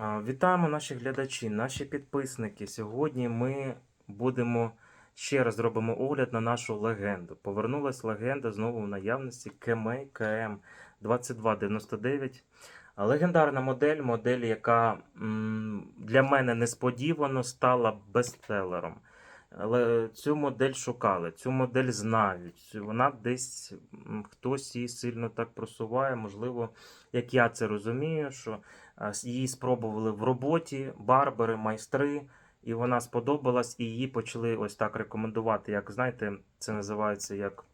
Вітаємо наші глядачі, наші підписники. Сьогодні ми будемо ще раз зробимо огляд на нашу легенду. Повернулась легенда знову в наявності Кемей КМ 2299. Легендарна модель, модель, яка для мене несподівано стала бестселером. Але цю модель шукали, цю модель знають. Вона десь хтось її сильно так просуває. Можливо, як я це розумію, що її спробували в роботі барбери, майстри, і вона сподобалась, і її почали ось так рекомендувати. Як знаєте, це називається як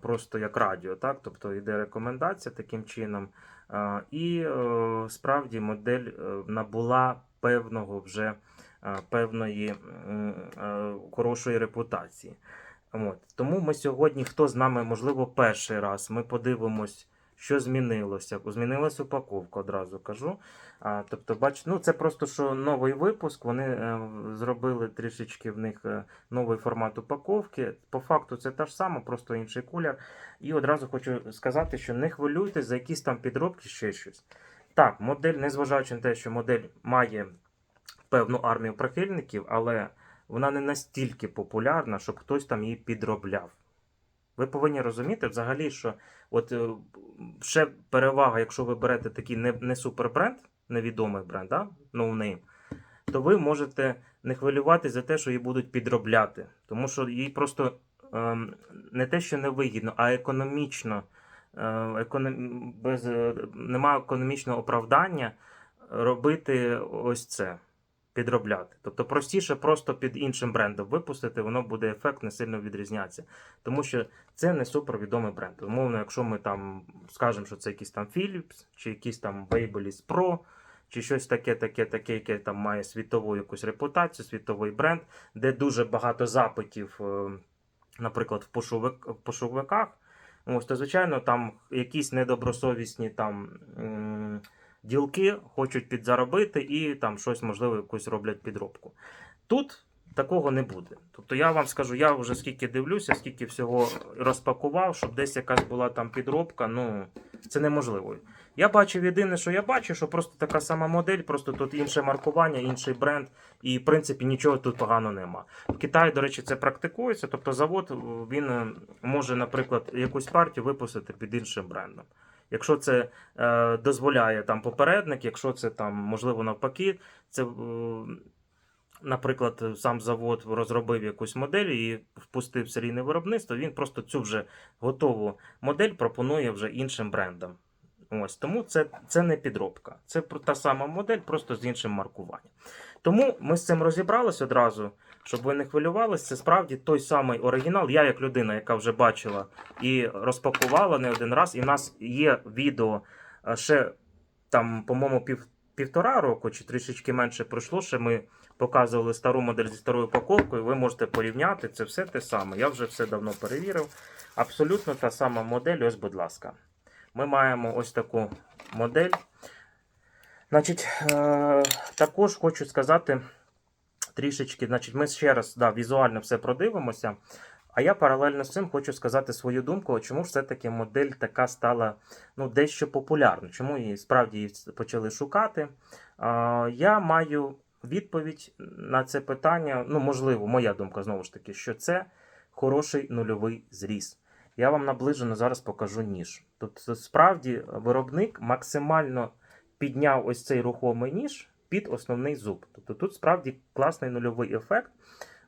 просто як радіо, так? Тобто йде рекомендація таким чином. І е, справді модель е, набула певного вже е, певної е, хорошої репутації. От. Тому ми сьогодні, хто з нами, можливо, перший раз, ми подивимось, що змінилося. Змінилася упаковка, одразу кажу. А, тобто, бач, ну це просто що новий випуск. Вони е, зробили трішечки в них е, новий формат упаковки. По факту це та ж сама, просто інший колір. І одразу хочу сказати, що не хвилюйтесь за якісь там підробки, ще щось. Так, модель, незважаючи на те, що модель має певну армію прихильників, але вона не настільки популярна, щоб хтось там її підробляв. Ви повинні розуміти взагалі, що от е, ще перевага, якщо ви берете такий не, не супербренд, невідомий бренд, да? ноунейм, то ви можете не хвилюватися за те, що її будуть підробляти. Тому що їй просто ем, не те, що не вигідно, а економічно. Е, економ... без, е, немає економічного оправдання робити ось це. Підробляти. Тобто простіше просто під іншим брендом випустити, воно буде ефект не сильно відрізнятися. Тому що це не супервідомий бренд. Умовно, якщо ми там скажемо, що це якийсь там Philips, чи якийсь там Babyliss Pro, чи щось таке, таке, таке, яке там має світову якусь репутацію, світовий бренд, де дуже багато запитів, е, наприклад, в, пошовик, в пошовиках, ось, то, звичайно, там якісь недобросовісні там. Ділки хочуть підзаробити і там щось, можливо, якусь роблять підробку. Тут такого не буде. Тобто я вам скажу, я вже скільки дивлюся, скільки всього розпакував, щоб десь якась була там підробка, ну це неможливо. Я бачив єдине, що я бачу, що просто така сама модель, просто тут інше маркування, інший бренд, і в принципі нічого тут поганого нема. В Китаї, до речі, це практикується. Тобто завод він е, може, наприклад, якусь партію випустити під іншим брендом. Якщо це е, дозволяє там попередник, якщо це там можливо навпаки, це, е, наприклад, сам завод розробив якусь модель і впустив серійне виробництво, він просто цю вже готову модель пропонує вже іншим брендам. Ось тому це, це не підробка. Це та сама модель, просто з іншим маркуванням. Тому ми з цим розібралися одразу, щоб ви не хвилювалися. Це справді той самий оригінал. Я, як людина, яка вже бачила і розпакувала не один раз, і в нас є відео ще там, по-моєму, пів, півтора року чи трішечки менше пройшло. Ще ми показували стару модель зі старою упаковкою. Ви можете порівняти це все те саме. Я вже все давно перевірив. Абсолютно та сама модель. Ось, будь ласка. Ми маємо ось таку модель. Значить, е- також хочу сказати трішечки, значить, ми ще раз да, візуально все продивимося. А я паралельно з цим хочу сказати свою думку, чому ж все-таки модель така стала ну, дещо популярною, чому її справді її почали шукати. Я маю відповідь на це питання. Ну, можливо, моя думка знову ж таки, що це хороший нульовий зріз. Я вам наближено зараз покажу ніж. Тобто, справді, виробник максимально підняв ось цей рухомий ніж під основний зуб. Тобто тут справді класний нульовий ефект.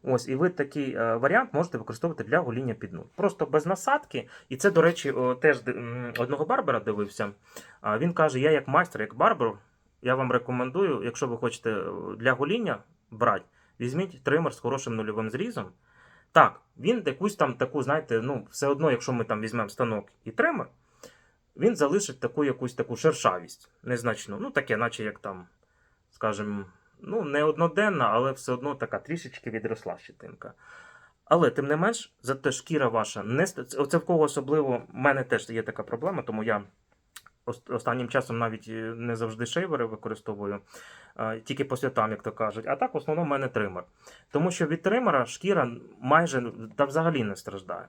Ось, і ви такий е, варіант можете використовувати для гоління під нуль. Просто без насадки. І це, до речі, теж одного барбера дивився. Він каже: я як майстер, як барбер, я вам рекомендую, якщо ви хочете е, для гоління брати, візьміть тример з хорошим нульовим зрізом. Так, він якусь там таку, знаєте, ну, все одно, якщо ми там візьмемо станок і тример, він залишить таку якусь таку шершавість незначну. Ну, таке, наче як там, скажімо, ну, не одноденна, але все одно така трішечки відросла щетинка. Але тим не менш, зате шкіра ваша не оце в кого особливо, в мене теж є така проблема, тому я останнім часом навіть е, не завжди шейвери використовую, тільки по святам, як то кажуть. А так, в основному, в мене тример. Тому що від тримера шкіра майже та взагалі не страждає.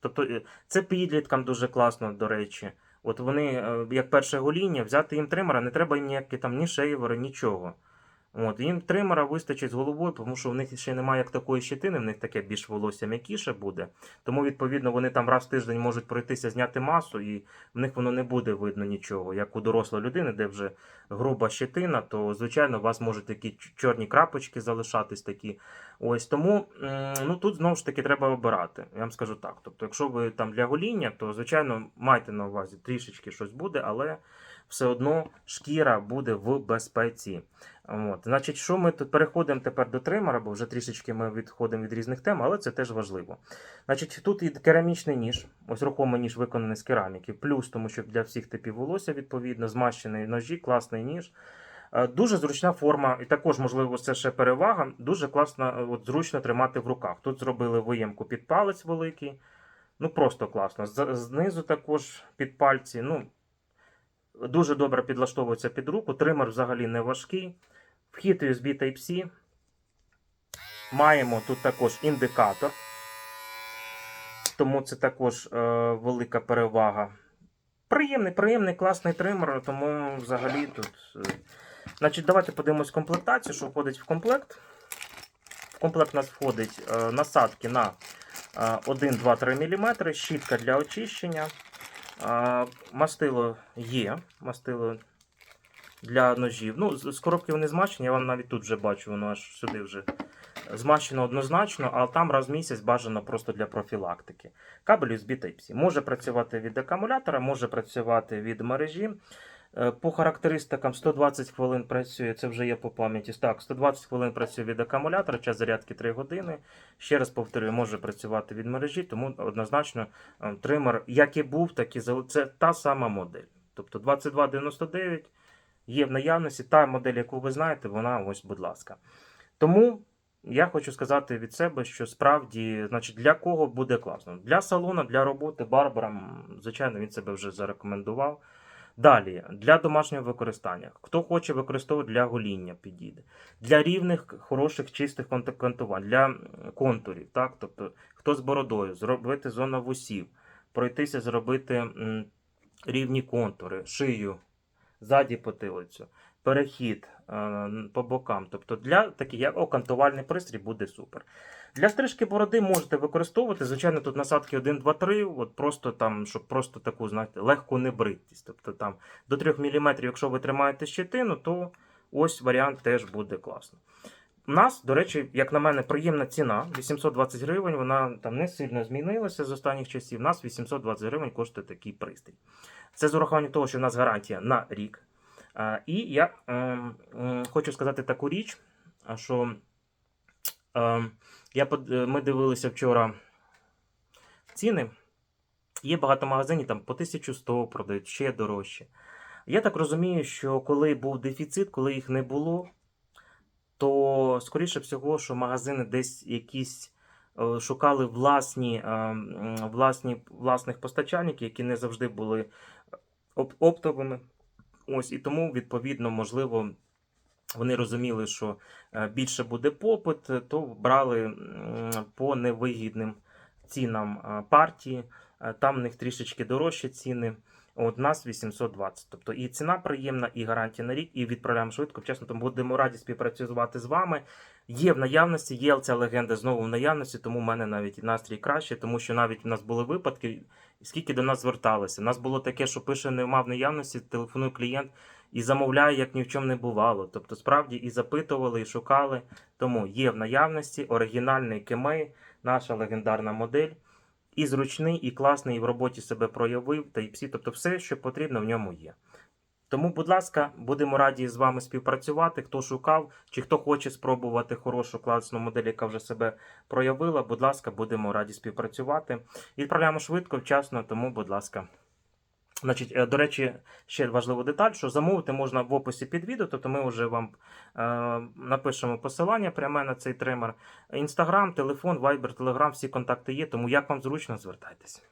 Тобто, е, це підліткам дуже класно, до речі. От вони, е, як перше гоління, взяти їм тримера, не треба їм ніякі там ні шейвери, нічого. От, їм тримера вистачить з головою, тому що в них ще немає як такої щетини, в них таке більш волосся м'якіше буде. Тому, відповідно, вони там раз в тиждень можуть пройтися, зняти масу, і в них воно не буде видно нічого. Як у дорослої людини, де вже груба щетина, то звичайно у вас можуть такі чорні крапочки залишатись такі. Ось тому ну тут знову ж таки треба обирати. Я вам скажу так. Тобто, якщо ви там для гоління, то звичайно майте на увазі трішечки щось буде, але все одно шкіра буде в безпеці. От. Значить, що ми тут переходимо тепер до тримера, бо вже трішечки ми відходимо від різних тем, але це теж важливо. Значить, тут і керамічний ніж, ось рухомий ніж виконаний з кераміки, плюс, тому що для всіх типів волосся, відповідно, змащений ножі, класний ніж. Е, Дуже зручна форма, і також, можливо, це ще перевага. Дуже класно, е, от, зручно тримати в руках. Тут зробили виємку під палець великий. Ну, просто класно. Знизу також під пальці. Ну, дуже добре підлаштовується під руку. Тример взагалі не важкий. Вхід USB Type-C. Маємо тут також індикатор. Тому це також е, велика перевага. Приємний, приємний, класний тример, тому взагалі тут. е, Значить, давайте подивимось комплектацію, що входить в комплект. В комплект у нас входить е, насадки на е, 1, 2, 3 мм, щітка для очищення. Е, мастило є. Мастило для ножів. Ну, з коробки вони змащені, я вам навіть тут вже бачу, воно аж сюди вже змащено однозначно, а там раз в місяць бажано просто для профілактики. Кабель USB Type-C. Може працювати від акумулятора, може працювати від мережі. Е, По характеристикам 120 хвилин працює, це вже є по пам'яті. Так, 120 хвилин працює від акумулятора, час зарядки 3 години. Ще раз повторюю, може працювати від мережі, тому однозначно е, тример, як і був, так і це та сама модель. Тобто 2299 є в наявності. Та модель, яку ви знаєте, вона ось, будь ласка. Тому я хочу сказати від себе, що справді, значить, для кого буде класно? Для салону, для роботи барбарам, звичайно, він себе вже зарекомендував. Далі, для домашнього використання. Хто хоче використовувати для гоління, підійде. Для рівних, хороших, чистих конт- контувань, для контурів. Так? Тобто, хто з бородою, зробити зону вусів, пройтися, зробити рівні контури, шию, ззаді потилицю, перехід е, по бокам. Тобто для таких, як окантувальний пристрій, буде супер. Для стрижки бороди можете використовувати. Звичайно, тут насадки 1, 2, 3, от просто там, щоб просто таку, знаєте, легку небриттість. Тобто там до 3 мм, якщо ви тримаєте щетину, то ось варіант теж буде класно. У нас, до речі, як на мене, приємна ціна 820 гривень. Вона там не сильно змінилася з останніх часів. У нас 820 гривень коштує такий пристрій. Це з урахуванням того, що в нас гарантія на рік. І я ем, м, хочу сказати таку річ, що ем, я, е, ми дивилися вчора ціни. Є багато магазинів, там по 1100 продають, ще дорожче. Я так розумію, що коли був дефіцит, коли їх не було, то скоріше всього, що магазини десь якісь е, шукали власні, е, власні, власних постачальників, які не завжди були оптовими. Ось, і тому, відповідно, можливо, вони розуміли, що е, більше буде попит, е, то брали по невигідним цінам е, партії. Е, Там в них трішечки дорожчі ціни. От нас 820. Тобто і ціна приємна, і гарантія на рік, і відправляємо швидко. Чесно, тому будемо раді співпрацювати з вами. Є в наявності, є ця легенда знову в наявності, тому в мене навіть настрій краще, тому що навіть у нас були випадки, скільки до нас зверталися. У нас було таке, що пише нема в наявності, телефонує клієнт і замовляє, як ні в чому не бувало. Тобто, справді і запитували, і шукали. Тому є в наявності оригінальний кемей, наша легендарна модель. І зручний, і класний, і в роботі себе проявив, та й всі, тобто все, що потрібно, в ньому є. Тому, будь ласка, будемо раді з вами співпрацювати. Хто шукав, чи хто хоче спробувати хорошу класну модель, яка вже себе проявила, будь ласка, будемо раді співпрацювати. Відправляємо швидко, вчасно, тому, будь ласка. Значить, е, до речі, ще важлива деталь, що замовити можна в описі під відео, тобто ми вже вам е, напишемо посилання пряме на цей тример. Інстаграм, телефон, вайбер, телеграм, всі контакти є, тому як вам зручно, звертайтеся.